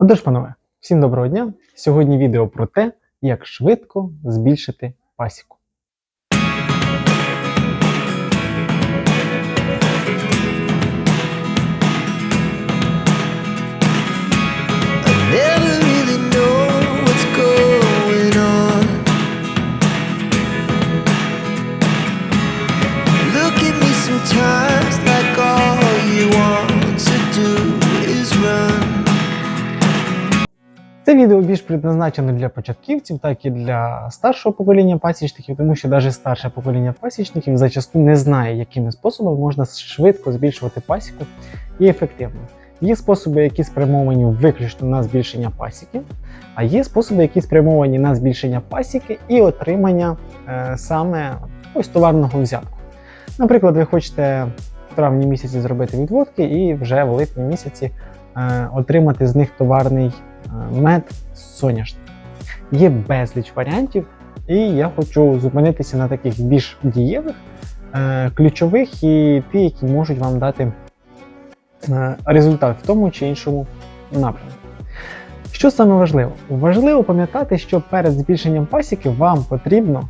Отож, панове, всім доброго дня! Сьогодні відео про те, як швидко збільшити пасіку. Це відео більш предназначено для початківців, так і для старшого покоління пасічників, тому що навіть старше покоління пасічників зачасту не знає, якими способами можна швидко збільшувати пасіку і ефективно. Є способи, які спрямовані виключно на збільшення пасіки, а є способи, які спрямовані на збільшення пасіки і отримання е, саме ось товарного взятку. Наприклад, ви хочете в травні місяці зробити відводки і вже в липні місяці е, отримати з них товарний мед соняшник. Є безліч варіантів, і я хочу зупинитися на таких більш дієвих, е, ключових і ті, які можуть вам дати е, результат в тому чи іншому напрямку. Що саме важливо? Важливо пам'ятати, що перед збільшенням пасіки вам потрібно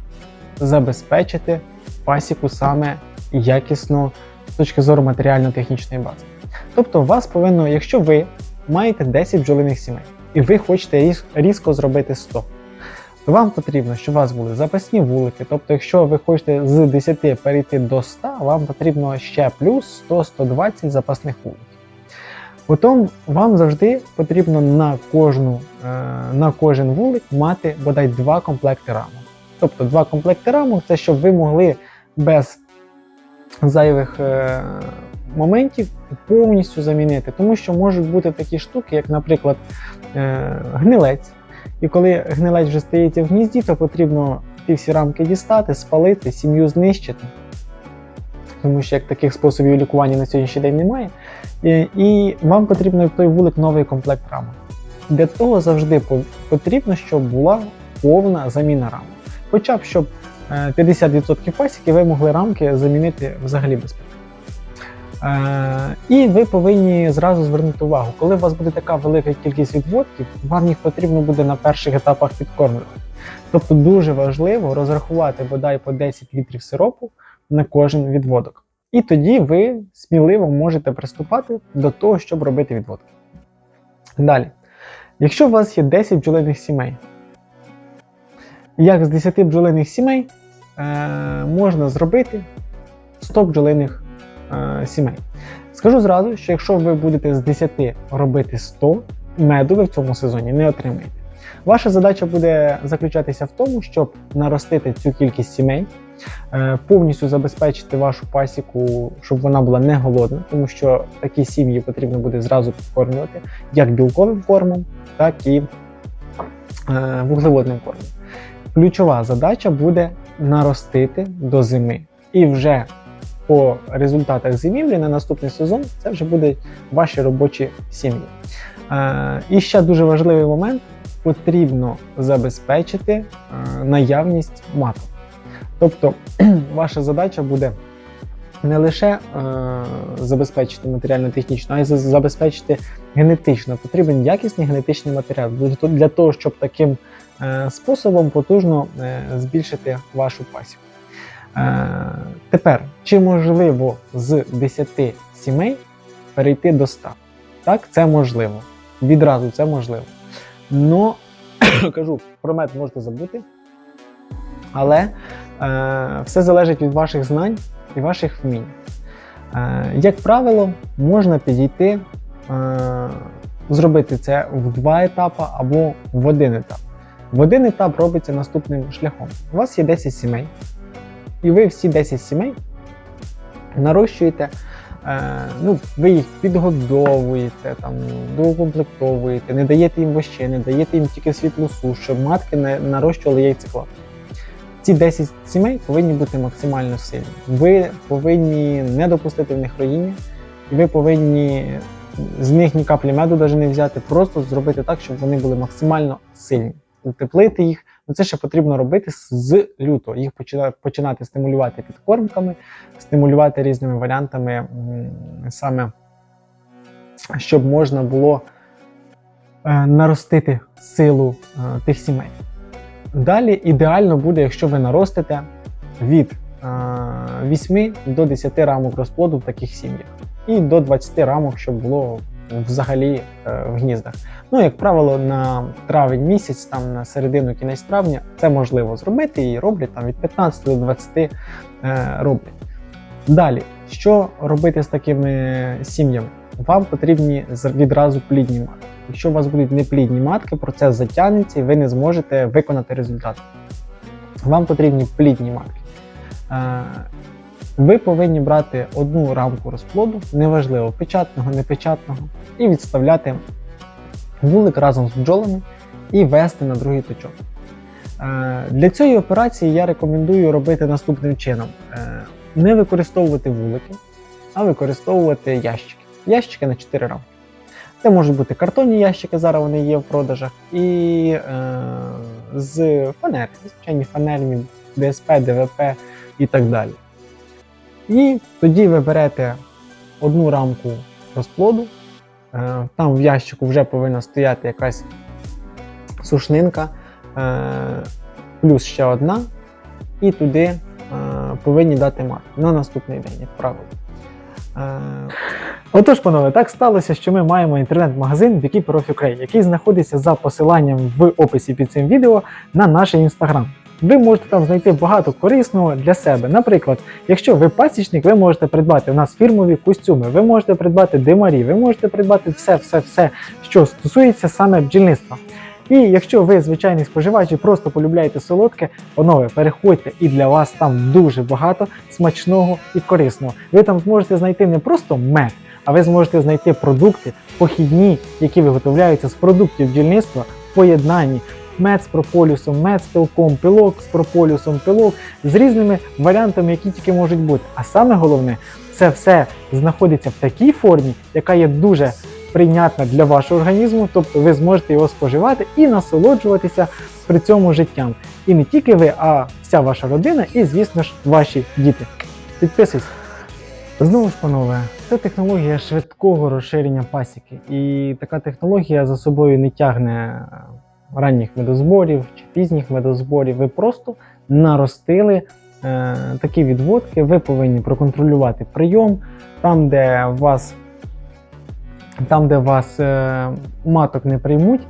забезпечити пасіку саме якісно з точки зору матеріально-технічної бази. Тобто, вас повинно, якщо ви маєте 10 бджолиних сімей і ви хочете різко зробити 100, то вам потрібно, щоб у вас були запасні вулики. Тобто, якщо ви хочете з 10 перейти до 100, вам потрібно ще плюс 100-120 запасних вуликів. Потім вам завжди потрібно на кожну, е, на кожен вулик мати бодай два комплекти рамок. Тобто два комплекти рамок це щоб ви могли без зайвих е, моментів повністю замінити. Тому що можуть бути такі штуки, як, наприклад, гнилець. І коли гнилець вже стається в гнізді, то потрібно ті всі рамки дістати, спалити, сім'ю знищити. Тому що як таких способів лікування на сьогоднішній день немає. І, і вам потрібно в той вулик новий комплект рамок. Для того завжди потрібно, щоб була повна заміна рамок. Хоча б щоб е, 50% пасіки ви могли рамки замінити взагалі без питань. Е, і ви повинні зразу звернути увагу, коли у вас буде така велика кількість відводків, вам їх потрібно буде на перших етапах підкормлювати. Тобто дуже важливо розрахувати бодай по 10 літрів сиропу на кожен відводок. І тоді ви сміливо можете приступати до того, щоб робити відводки. Далі, якщо у вас є 10 бджолиних сімей, як з 10 бджолиних сімей е, можна зробити 100 бджолиних е, сімей? Скажу зразу, що якщо ви будете з 10 робити 100, меду ви в цьому сезоні не отримаєте. Ваша задача буде заключатися в тому, щоб наростити цю кількість сімей, е, повністю забезпечити вашу пасіку, щоб вона була не голодна, тому що такі сім'ї потрібно буде зразу підкормлювати як білковим кормом, так і е, вуглеводним кормом. Ключова задача буде наростити до зими. І вже по результатах зимівлі на наступний сезон це вже будуть ваші робочі сім'ї. Е, і ще дуже важливий момент: потрібно забезпечити е, наявність маток. Тобто, ваша задача буде не лише е, забезпечити матеріально-технічно, а й забезпечити генетично. Потрібен якісний генетичний матеріал для того- щоб таким способом потужно збільшити вашу пасіку. Е, тепер, чи можливо з 10 сімей перейти до 100? Так, це можливо. Відразу це можливо. Но кажу, про мед можете забути. Але е, все залежить від ваших знань і ваших вмінь. Е, як правило, можна підійти, е, зробити це в два етапи або в один етап. В один етап робиться наступним шляхом. У вас є 10 сімей, і ви всі 10 сімей нарощуєте. Е, ну, ви їх підгодовуєте, там, доукомплектовуєте, не даєте їм вощини, не даєте їм тільки світлу суш, щоб матки не нарощували яйцеклад. Ці 10 сімей повинні бути максимально сильні. Ви повинні не допустити в них роїння, і ви повинні з них ні каплі меду навіть не взяти, просто зробити так, щоб вони були максимально сильні. Утеплити їх. Ну, це ще потрібно робити з лютого. Їх починати стимулювати підкормками, стимулювати різними варіантами, саме щоб можна було е, наростити силу е, тих сімей. Далі ідеально буде, якщо ви наростите від е, 8 до 10 рамок розплоду в таких сім'ях, і до 20 рамок, щоб було взагалі е, в гніздах. Ну, як правило, на травень місяць, там на середину кінець травня, це можливо зробити і роблять там від 15 до 20 е, роблять. Далі, що робити з такими сім'ями? Вам потрібні відразу плідні матки. Якщо у вас будуть неплідні матки, процес затягнеться і ви не зможете виконати результат. Вам потрібні плідні матки. Ви повинні брати одну рамку розплоду, неважливо, печатного, непечатного, і відставляти вулик разом з бджолами і вести на другий точок. Е, Для цієї операції я рекомендую робити наступним чином: Е, не використовувати вулики, а використовувати ящики. Ящики на 4 рамки. Це можуть бути картонні ящики, зараз вони є в продажах, і е, з фанери, звичайні фанерні, ДСП, ДВП і так далі. І тоді ви берете одну рамку розплоду, е, там в ящику вже повинна стояти якась сушнинка, е, плюс ще одна, і туди е, повинні дати мат на наступний день, як правило. Отож, панове, так сталося, що ми маємо інтернет-магазин Ukraine, який знаходиться за посиланням в описі під цим відео на наш інстаграм. Ви можете там знайти багато корисного для себе. Наприклад, якщо ви пасічник, ви можете придбати у нас фірмові костюми, ви можете придбати димарі, ви можете придбати все, все, все, що стосується саме бджільництва. І якщо ви звичайний споживач і просто полюбляєте солодке, панове, переходьте, і для вас там дуже багато смачного і корисного. Ви там зможете знайти не просто мед, а ви зможете знайти продукти похідні, які виготовляються з продуктів бджільництва в поєднанні. Мед з прополісом, мед з пилком, пилок з прополісом, пилок з різними варіантами, які тільки можуть бути. А саме головне, це все знаходиться в такій формі, яка є дуже прийнятна для вашого організму, тобто ви зможете його споживати і насолоджуватися при цьому життям. І не тільки ви, а вся ваша родина, і, звісно ж, ваші діти. Підписуйся. Знову ж, панове, це технологія швидкого розширення пасіки. І така технологія за собою не тягне ранніх медозборів чи пізніх медозборів. Ви просто наростили е, такі відводки. Ви повинні проконтролювати прийом там, де вас, там, де вас е, маток не приймуть.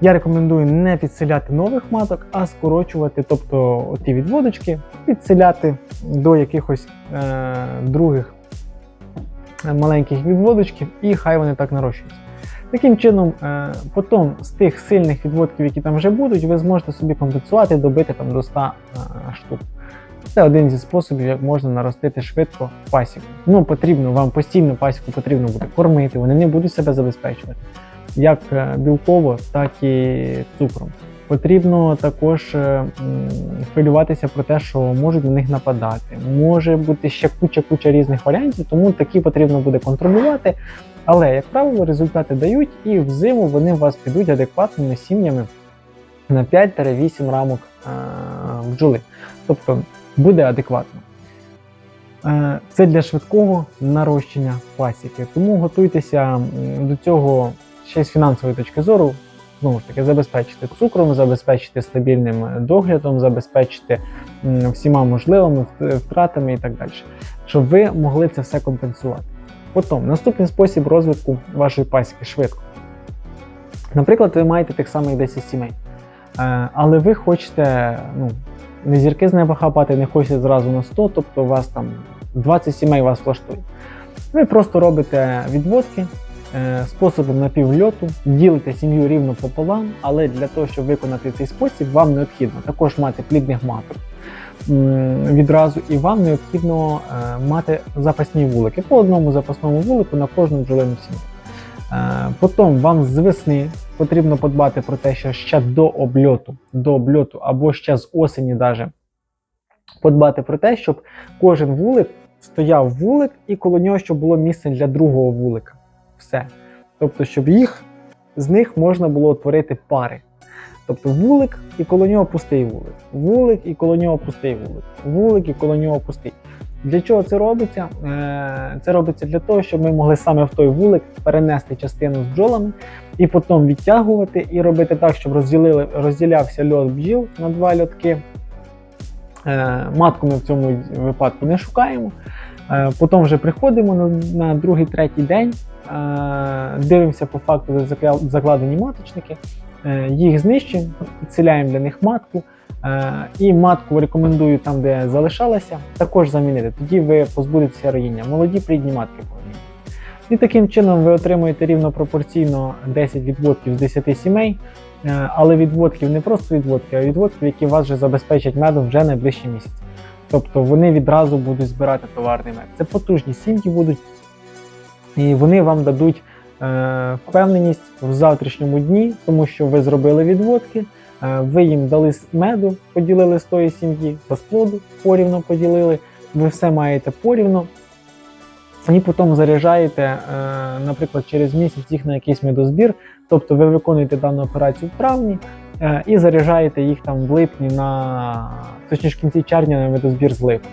Я рекомендую не підселяти нових маток, а скорочувати, тобто ті відводочки, підселяти до якихось е, других е, маленьких відводочків, і хай вони так нарощуються. Таким чином, е, потім з тих сильних відводків, які там вже будуть, ви зможете собі компенсувати, добити там до 100 е, штук. Це один зі способів, як можна наростити швидко пасіку. Ну, потрібно вам постійно пасіку потрібно буде кормити, вони не будуть себе забезпечувати як е, білково, так і цукром. Потрібно також хвилюватися про те, що можуть на них нападати. Може бути ще куча-куча різних варіантів, тому такі потрібно буде контролювати. Але, як правило, результати дають, і взиму вони у вас підуть адекватними сім'ями на 5-8 рамок е, бджоли. Тобто буде адекватно. Е, Це для швидкого нарощення пасіки. Тому готуйтеся до цього ще з фінансової точки зору. Знову ж таки, забезпечити цукром, забезпечити стабільним доглядом, забезпечити всіма можливими втратами і так далі, щоб ви могли це все компенсувати. Потім, наступний спосіб розвитку вашої пасіки швидко. Наприклад, ви маєте тих самих 10 сімей, Е, але ви хочете ну, не зірки з неба хапати, не хочете зразу на 100, тобто у вас там 20 сімей вас влаштує. Ви просто робите відводки е, способом напівльоту, ділите сім'ю рівно пополам, але для того, щоб виконати цей спосіб, вам необхідно також мати плідних маток відразу, і вам необхідно е, мати запасні вулики по одному запасному вулику на кожну бджолину сім'ю. Е, Потім вам з весни потрібно подбати про те, що ще до обльоту, до обльоту або ще з осені даже подбати про те, щоб кожен вулик стояв вулик і коло нього щоб було місце для другого вулика. Все. Тобто, щоб їх з них можна було утворити пари. Тобто вулик і коло нього пустий вулик. Вулик і коло нього пустий вулик. Вулик і коло нього пустий. Для чого це робиться? Е, Це робиться для того, щоб ми могли саме в той вулик перенести частину з бджолами і потім відтягувати і робити так, щоб розділили, розділявся льот бджіл на два льотки. Е, Матку ми в цьому випадку не шукаємо. Е, Потім вже приходимо на, на другий, третій день, дивимося по факту, де закладені маточники, їх знищуємо, підселяємо для них матку. Е, І матку рекомендую там, де залишалася, також замінити. Тоді ви позбудетеся роїння. Молоді плідні матки повинні. І таким чином ви отримуєте рівно пропорційно 10 відводків з 10 сімей, Е, але відводків не просто відводки, а відводків, які вас вже забезпечать медом вже найближчі місяці. Тобто вони відразу будуть збирати товарний мед. Це потужні сім'ї будуть, і вони вам дадуть е, впевненість в завтрашньому дні, тому що ви зробили відводки, е, ви їм дали меду, поділили з тої сім'ї, розплоду порівно поділили, ви все маєте порівно. І потім заряджаєте, е, наприклад, через місяць їх на якийсь медозбір. Тобто ви виконуєте дану операцію в травні е, і заряджаєте їх там в липні на точніше в кінці червня на медозбір з липня.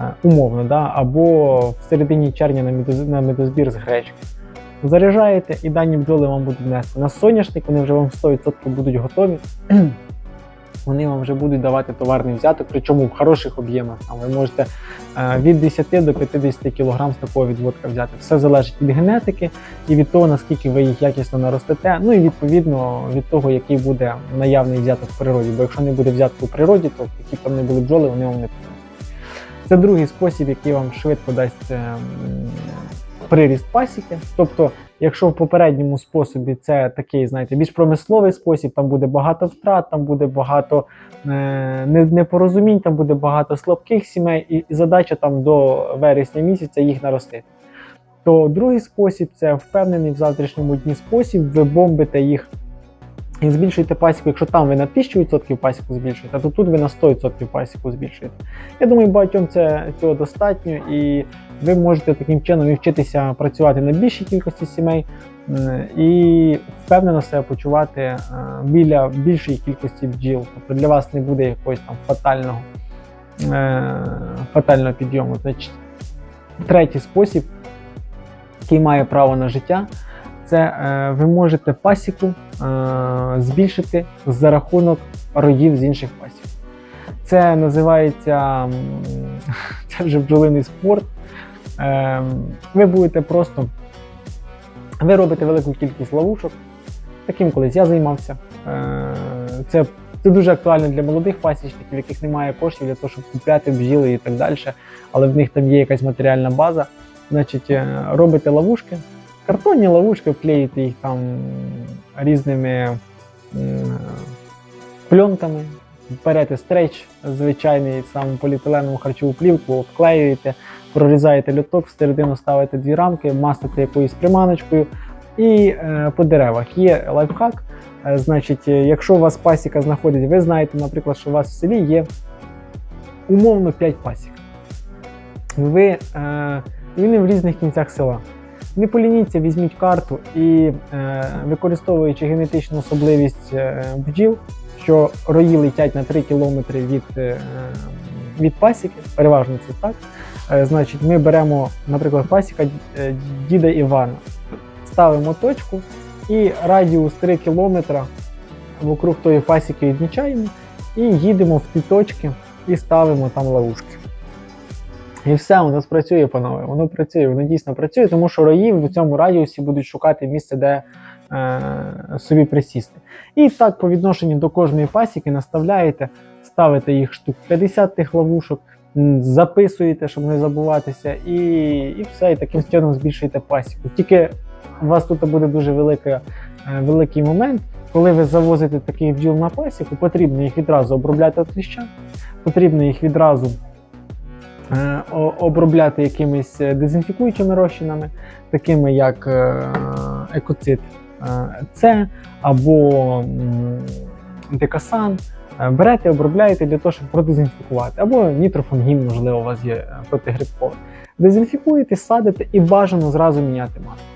Е, умовно, да? або в середині червня на медозбір з гречки. Заряджаєте і дані бджоли вам будуть нести. На соняшник вони вже вам 100% будуть готові. Вони вам вже будуть давати товарний взяток, причому в хороших об'ємах. Ви можете е, від 10 до 50 кг з такого відводка взяти. Все залежить від генетики і від того, наскільки ви їх якісно наростете. Ну і відповідно від того, який буде наявний взяток в природі. Бо якщо не буде взятку в природі, то які там не були бджоли, вони вам не принесуть. Це другий спосіб, який вам швидко дасть е, приріст пасіки. Тобто, якщо в попередньому способі це такий, знаєте, більш промисловий спосіб, там буде багато втрат, там буде багато е, непорозумінь, там буде багато слабких сімей, і, і задача там до вересня місяця їх наростити. То другий спосіб це впевнений в завтрашньому дні спосіб, ви бомбите їх збільшуєте пасіку. Якщо там ви на 1000% пасіку збільшуєте, то тут ви на 100% пасіку збільшуєте. Я думаю, багатьом це цього достатньо, і ви можете таким чином і вчитися працювати на більшій кількості сімей і впевнено себе почувати е, біля більшої кількості бджіл. Тобто для вас не буде якогось там фатального, е, фатального підйому. Значить, третій спосіб, який має право на життя, це е, ви можете пасіку е, збільшити за рахунок роїв з інших пасік. Це називається це вже бджолиний спорт. Е, ви будете просто ви робите велику кількість ловушок. Таким колись я займався. Це, це дуже актуально для молодих пасічників, яких немає коштів для того, щоб купляти бджіли і так далі, але в них там є якась матеріальна база. Значить, робите ловушки, картонні ловушки, вклеїте їх там різними пленками, берете стрейч, звичайний сам поліетиленову харчову плівку, вклеюєте, прорізаєте льоток, всередину ставите дві рамки, мастите якоюсь приманочкою і е, по деревах. Є лайфхак. Е, значить, е, якщо у вас пасіка знаходить, ви знаєте, наприклад, що у вас в селі є умовно 5 пасік. Ви, е, вони в різних кінцях села. Не полініться, візьміть карту і е, використовуючи генетичну особливість е, бджіл, що рої летять на 3 кілометри від, е, від пасіки, переважно це так. Е, значить, ми беремо, наприклад, пасіка е, діда Івана, ставимо точку і радіус 3 кілометра вокруг тої пасіки відмічаємо і їдемо в ті точки і ставимо там ловушки. І все, воно спрацює, панове. Воно працює, воно дійсно працює, тому що рої в цьому радіусі будуть шукати місце, де е, собі присісти. І так, по відношенню до кожної пасіки наставляєте, ставите їх штук 50 тих ловушок, записуєте, щоб не забуватися, і, і все, і таким чином збільшуєте пасіку. Тільки у вас тут буде дуже велика, е, великий момент. Коли ви завозите таких бджіл на пасіку, потрібно їх відразу обробляти від кліща, потрібно їх відразу обробляти якимись е, дезінфікуючими розчинами, такими як е, екоцит е, С або декасан. Е, Берете, обробляєте для того, щоб продезінфікувати, або нітрофунгін, можливо, у вас є е, протигрибковий. Дезінфікуєте, садите і бажано зразу міняти маску.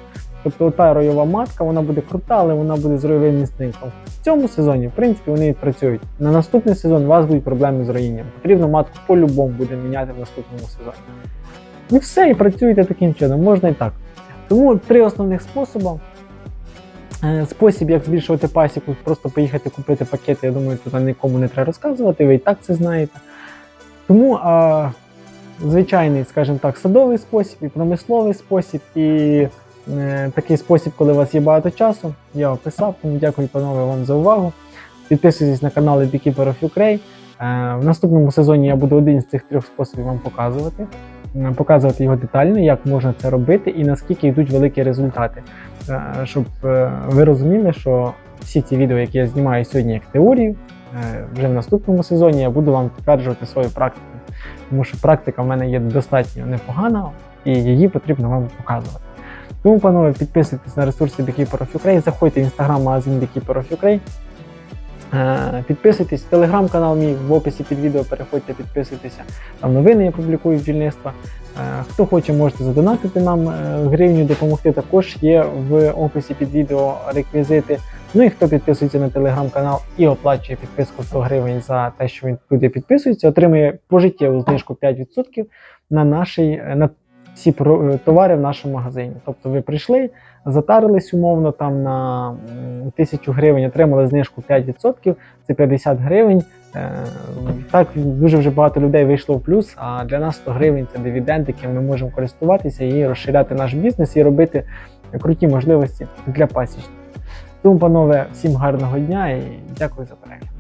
Тобто та ройова матка, вона буде крута, але вона буде з ройовим інстинктом. В цьому сезоні, в принципі, вони відпрацюють. На наступний сезон у вас будуть проблеми з роїнням. Потрібно матку по-любому буде міняти в наступному сезоні. І все, і працюєте таким чином, можна і так. Тому три основних способи. Е, Спосіб, як збільшувати пасіку, просто поїхати купити пакети, я думаю, тут нікому не треба розказувати, ви і так це знаєте. Тому а, звичайний, скажімо так, садовий спосіб, і промисловий спосіб, і такий спосіб, коли у вас є багато часу, я описав. Тому дякую, панове, вам за увагу. Підписуйтесь на канал Beekeeper of Ukraine. Е, в наступному сезоні я буду один з цих трьох способів вам показувати. Е, Показувати його детально, як можна це робити і наскільки йдуть великі результати. Е, Щоб е, ви розуміли, що всі ці відео, які я знімаю сьогодні як теорію, е, вже в наступному сезоні я буду вам підтверджувати свою практику. Тому що практика в мене є достатньо непогана, і її потрібно вам показувати. Тому, панове, підписуйтесь на ресурси Beekeeper of Ukraine, заходьте в інстаграм-магазин Beekeeper of Ukraine. Підписуйтесь, телеграм-канал мій в описі під відео, переходьте, підписуйтеся. Там новини я публікую бджільництва. Е, Хто хоче, можете задонатити нам е, гривню, допомогти. Також є в описі під відео реквізити. Ну і хто підписується на телеграм-канал і оплачує підписку 100 гривень за те, що він туди підписується, отримує пожиттєву знижку 5% на нашій на всі е, товари в нашому магазині. Тобто ви прийшли, затарились умовно там на 1000 гривень, отримали знижку 5%, це 50 гривень. Е, Так дуже вже багато людей вийшло в плюс. А для нас 100 гривень це дивіденд, яким ми можемо користуватися і розширяти наш бізнес і робити круті можливості для пасічників. Тому, панове, всім гарного дня і дякую за перегляд.